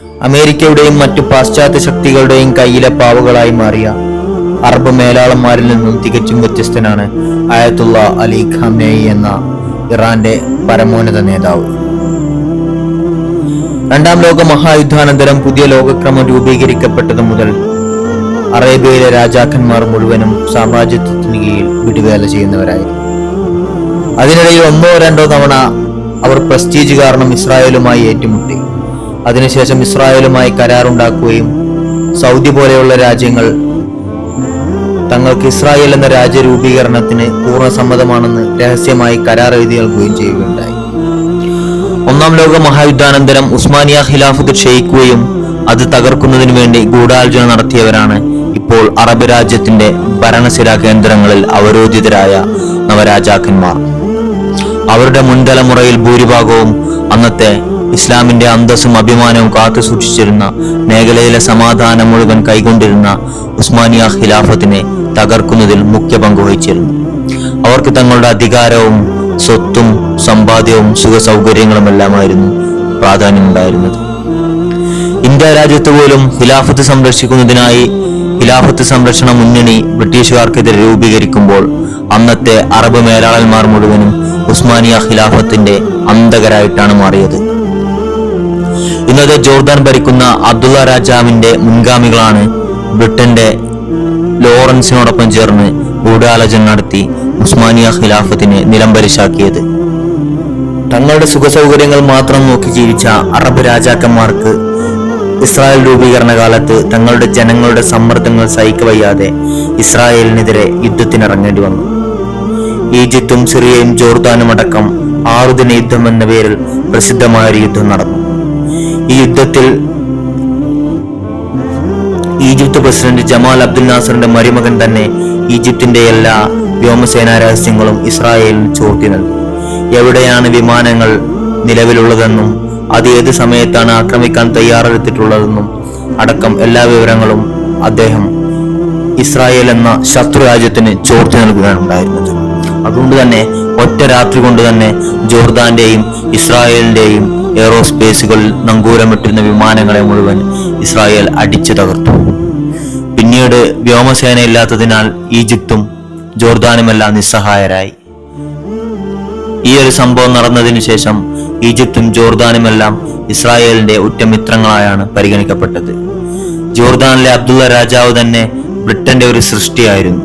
അമേരിക്കയുടെയും മറ്റു പാശ്ചാത്യ ശക്തികളുടെയും കയ്യിലെ പാവകളായി മാറിയ അറബ് മേലാളന്മാരിൽ നിന്നും തികച്ചും വ്യത്യസ്തനാണ് അയത്തുള്ള അലി ഖാമേയി എന്ന ഇറാന്റെ പരമോന്നത നേതാവ്. രണ്ടാം ലോക മഹായുദ്ധാനന്തരം പുതിയ ലോകക്രമം രൂപീകരിക്കപ്പെട്ടത് മുതൽ അറേബ്യയിലെ രാജാക്കന്മാർ മുഴുവനും സാമ്രാജ്യത്വത്തിന് കീഴിൽ വിടുവേല ചെയ്യുന്നവരായിരുന്നു. അതിനിടയിൽ ഒന്നോ രണ്ടോ തവണ അവർ പ്രസ്റ്റീജ് കാരണം ഇസ്രായേലുമായി ഏറ്റുമുട്ടി. അതിനുശേഷം ഇസ്രായേലുമായി കരാറുണ്ടാക്കുകയും സൗദി പോലെയുള്ള രാജ്യങ്ങൾ തങ്ങൾക്ക് ഇസ്രായേൽ എന്ന രാജ്യ രൂപീകരണത്തിന് പൂർണ സമ്മതമാണെന്ന് രഹസ്യമായി കരാർ എഴുതി നൽകുകയും ചെയ്യുകയുണ്ടായി. ഒന്നാം ലോക മഹായുദ്ധാനന്തരം ഉസ്മാനിയ ഖിലാഫത്ത് ക്ഷയിക്കുകയും അത് തകർക്കുന്നതിനു വേണ്ടി ഗൂഢാലോചന നടത്തിയവരാണ് ഇപ്പോൾ അറബ് രാജ്യത്തിന്റെ ഭരണസിരാ കേന്ദ്രങ്ങളിൽ അവരോധിതരായ നവരാജാക്കന്മാർ. അവരുടെ മുൻതലമുറയിൽ ഭൂരിഭാഗവും അന്നത്തെ ഇസ്ലാമിന്റെ അന്തസ്സും അഭിമാനവും കാത്തു സൂക്ഷിച്ചിരുന്ന മേഖലയിലെ സമാധാനം മുഴുവൻ കൈകൊണ്ടിരുന്ന ഉസ്മാനിയ ഖിലാഫത്തിനെ തകർക്കുന്നതിൽ മുഖ്യ പങ്ക് വഹിച്ചിരുന്നു. അവർക്ക് തങ്ങളുടെ അധികാരവും സ്വത്തും സമ്പാദ്യവും സുഖ സൗകര്യങ്ങളുമെല്ലാമായിരുന്നു പ്രാധാന്യമുണ്ടായിരുന്നത്. ഇന്ത്യ രാജ്യത്ത് പോലും ഖിലാഫത്ത് സംരക്ഷിക്കുന്നതിനായി ഖിലാഫത്ത് സംരക്ഷണ മുന്നണി ബ്രിട്ടീഷുകാർക്കെതിരെ രൂപീകരിക്കുമ്പോൾ അന്നത്തെ അറബ് മേലാളന്മാർ മുഴുവനും ഉസ്മാനിയ ഖിലാഫത്തിന്റെ അന്തകരായിട്ടാണ് മാറിയത്. ഇന്നത്തെ ജോർദാൻ ഭരിക്കുന്ന അബ്ദുള്ള രാജാവിന്റെ മുൻഗാമികളാണ് ബ്രിട്ടന്റെ ലോറൻസിനോടൊപ്പം ചേർന്ന് ഗൂഢാലോചന നടത്തി ഉസ്മാനിയ ഖിലാഫത്തിനെ നിലംപരിശാക്കിയത്. തങ്ങളുടെ സുഖസൗകര്യങ്ങൾ മാത്രം നോക്കി ജീവിച്ച അറബ് രാജാക്കന്മാർക്ക് ഇസ്രായേൽ രൂപീകരണ കാലത്ത് തങ്ങളുടെ ജനങ്ങളുടെ സമ്മർദ്ദങ്ങൾ സഹിക്കവയ്യാതെ ഇസ്രായേലിനെതിരെ യുദ്ധത്തിനിറങ്ങേണ്ടി വന്നു. ഈജിപ്തും സിറിയയും ജോർദാനും അടക്കം ആറുദിന യുദ്ധം എന്ന പേരിൽ പ്രസിദ്ധമായ ഒരു യുദ്ധം നടന്നു. ഈ യുദ്ധത്തിൽ ഈജിപ്ത് പ്രസിഡന്റ് ജമാൽ അബ്ദുൽ നാസറിന്റെ മരുമകൻ തന്നെ ഈജിപ്തിന്റെ എല്ലാ വ്യോമസേനാ രഹസ്യങ്ങളും ഇസ്രായേലിന് ചോർത്തി നൽകി. എവിടെയാണ് വിമാനങ്ങൾ നിലവിലുള്ളതെന്നും അത് ഏത് സമയത്താണ് ആക്രമിക്കാൻ തയ്യാറെടുത്തിട്ടുള്ളതെന്നും അടക്കം എല്ലാ വിവരങ്ങളും അദ്ദേഹം ഇസ്രായേൽ എന്ന ശത്രു രാജ്യത്തിന് ചോർത്തി നൽകുകയാണ് ഉണ്ടായിരുന്നത് അതുകൊണ്ട് തന്നെ ഒറ്റ രാത്രി കൊണ്ട് തന്നെ ജോർദാന്റെയും ഇസ്രായേലിന്റെയും എയറോസ്പേസുകളിൽ നങ്കൂരമിട്ടിരുന്ന വിമാനങ്ങളെ മുഴുവൻ ഇസ്രായേൽ അടിച്ചു തകർത്തു. പിന്നീട് വ്യോമസേന ഇല്ലാത്തതിനാൽ ഈജിപ്തും ജോർദാനുമെല്ലാം നിസ്സഹായരായി. ഈ ഒരു സംഭവം നടന്നതിനു ശേഷം ഈജിപ്തും ജോർദാനുമെല്ലാം ഇസ്രായേലിന്റെ ഉറ്റമിത്രങ്ങളായാണ് പരിഗണിക്കപ്പെട്ടത്. ജോർദാനിലെ അബ്ദുള്ള രാജാവ് തന്നെ ബ്രിട്ടന്റെ ഒരു സൃഷ്ടിയായിരുന്നു.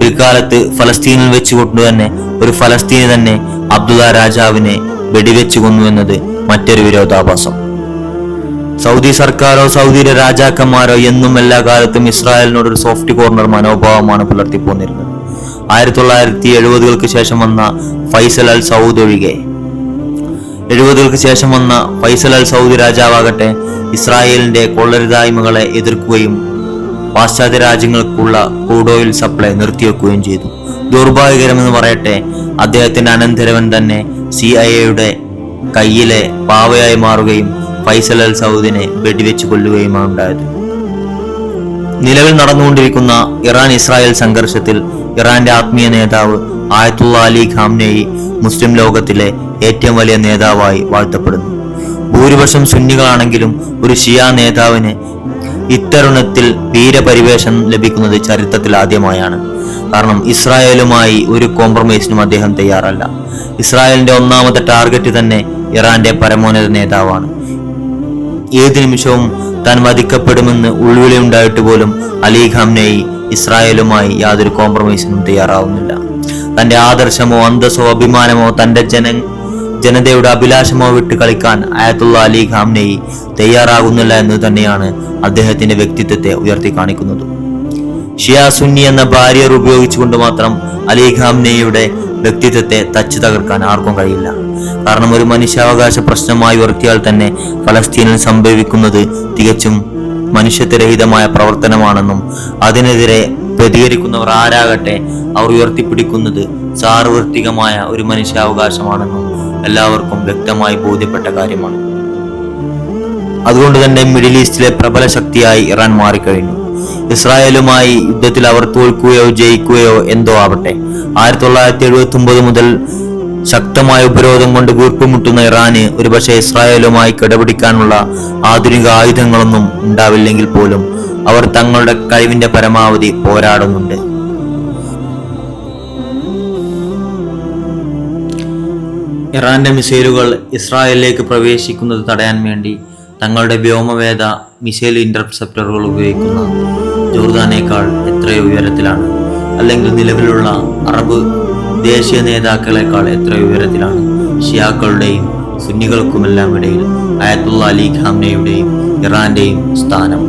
പിൽക്കാലത്ത് ഫലസ്തീനിൽ വെച്ചുകൊണ്ട് തന്നെ ഒരു ഫലസ്തീനി തന്നെ അബ്ദുള്ള രാജാവിനെ വെടിവെച്ചു കൊന്നു എന്നത് മറ്റൊരു വിരോധാഭാസം. സൗദി സർക്കാരോ സൗദിയിലെ രാജാക്കന്മാരോ എന്നും എല്ലാ കാലത്തും ഇസ്രായേലിനോട് ഒരു സോഫ്റ്റ് കോർണർ മനോഭാവമാണ് പുലർത്തിപ്പോന്നിരുന്നത്. ആയിരത്തി തൊള്ളായിരത്തി എഴുപതുകൾക്ക് ശേഷം വന്ന ഫൈസൽ അൽ സൗദ് ഒഴികെ. എഴുപതുകൾക്ക് ശേഷം വന്ന ഫൈസൽ അൽ സൗദി രാജാവാകട്ടെ ഇസ്രായേലിന്റെ കൊള്ളരുതായ്മകളെ എതിർക്കുകയും പാശ്ചാത്യ രാജ്യങ്ങൾക്കുള്ള ക്രൂഡ് സപ്ലൈ നിർത്തിവെക്കുകയും ചെയ്തു. ദൗർഭാഗ്യകരമെന്ന് പറയട്ടെ അദ്ദേഹത്തിന്റെ അനന്തരവൻ തന്നെ സി ഐ എയുടെ കയ്യിലെ പാവയായി മാറുകയും ഫൈസൽ അൽ സൗദിനെ വെടിവെച്ച് കൊല്ലുകയുമാണ് ഉണ്ടായത്. നിലവിൽ നടന്നുകൊണ്ടിരിക്കുന്ന ഇറാൻ ഇസ്രായേൽ സംഘർഷത്തിൽ ഇറാന്റെ ആത്മീയ നേതാവ് ആയത്തുള്ള അലി ഖാംനെയി മുസ്ലിം ലോകത്തിലെ ഏറ്റവും വലിയ നേതാവായി വാഴ്ത്തപ്പെടുന്നു. ഭൂരിപക്ഷം സുന്നികളാണെങ്കിലും ഒരു ഷിയ നേതാവിന് ഇത്തരുണത്തിൽ വീരപരിവേഷം ലഭിക്കുന്നത് ചരിത്രത്തിൽ ആദ്യമായാണ്. കാരണം ഇസ്രായേലുമായി ഒരു കോംപ്രമൈസിനും അദ്ദേഹം തയ്യാറല്ല. ഇസ്രായേലിന്റെ ഒന്നാമത്തെ ടാർഗറ്റ് തന്നെ ഇറാന്റെ പരമോന്നത നേതാവാണ്. ഏത് നിമിഷവും താൻ വധിക്കപ്പെടുമെന്ന് ഉൾവിളി ഉണ്ടായിട്ട് പോലും അലി ഖാംനെയ് ഇസ്രായേലുമായി യാതൊരു കോംപ്രമൈസിനും തയ്യാറാവുന്നില്ല. തന്റെ ആദർശമോ അന്തസ്സോ അഭിമാനമോ തന്റെ ജന ജനതയുടെ അഭിലാഷമോ വിട്ട് കളിക്കാൻ ആയത്തുള്ള അലി ഖാംനെയ് തയ്യാറാകുന്നില്ല എന്ന് തന്നെയാണ് അദ്ദേഹത്തിന്റെ വ്യക്തിത്വത്തെ ഉയർത്തി കാണിക്കുന്നത്. ഷിയ സുന്നി എന്ന ബാരിയർ ഉപയോഗിച്ചുകൊണ്ട് മാത്രം അലി ഖാംനെയുടെ വ്യക്തിത്വത്തെ തച്ചു തകർക്കാൻ ആർക്കും കഴിയില്ല. കാരണം ഒരു മനുഷ്യാവകാശ പ്രശ്നമായി ഉയർത്തിയാൽ തന്നെ ഫലസ്തീനിൽ സംഭവിക്കുന്നത് തികച്ചും മനുഷ്യത്വരഹിതമായ പ്രവർത്തനമാണെന്നും അതിനെതിരെ പ്രതികരിക്കുന്നവർ ആരാകട്ടെ അവർ ഉയർത്തിപ്പിടിക്കുന്നത് സാർവത്രികമായ ഒരു മനുഷ്യാവകാശമാണെന്നും എല്ലാവർക്കും വ്യക്തമായി ബോധ്യപ്പെട്ട കാര്യമാണ്. അതുകൊണ്ട് തന്നെ മിഡിൽ ഈസ്റ്റിലെ പ്രബല ശക്തിയായി ഇറാൻ മാറിക്കഴിഞ്ഞു. ഇസ്രായേലുമായി യുദ്ധത്തിൽ അവർ തോൽക്കുകയോ ജയിക്കുകയോ എന്തോ ആവട്ടെ. ആയിരത്തി തൊള്ളായിരത്തി എഴുപത്തി ഒമ്പത് മുതൽ ശക്തമായ ഉപരോധം കൊണ്ട് വീർപ്പുമുട്ടുന്ന ഇറാന് ഒരുപക്ഷെ ഇസ്രായേലുമായി കിടപിടിക്കാനുള്ള ആധുനിക ആയുധങ്ങളൊന്നും ഉണ്ടാവില്ലെങ്കിൽ പോലും അവർ തങ്ങളുടെ കഴിവിന്റെ പരമാവധി പോരാടുന്നുണ്ട്. ഇറാന്റെ മിസൈലുകൾ ഇസ്രായേലിലേക്ക് പ്രവേശിക്കുന്നത് തടയാൻ വേണ്ടി തങ്ങളുടെ വ്യോമവേദ മിസൈൽ ഇന്റർസെപ്റ്ററുകൾ ഉപയോഗിക്കുന്ന ജോർദാനേക്കാൾ എത്രയോ ഉയരത്തിലാണ്. അല്ലെങ്കിൽ നിലവിലുള്ള അറബ് ദേശീയ നേതാക്കളെക്കാൾ എത്ര ഉയരത്തിലാണ്? ഷിയാക്കളുടെയും സുന്നികൾക്കുമെല്ലാം ഇടയിൽ അയത്തുള്ള അലി ഖാംനയുടെയും ഇറാന്റെയും സ്ഥാനം.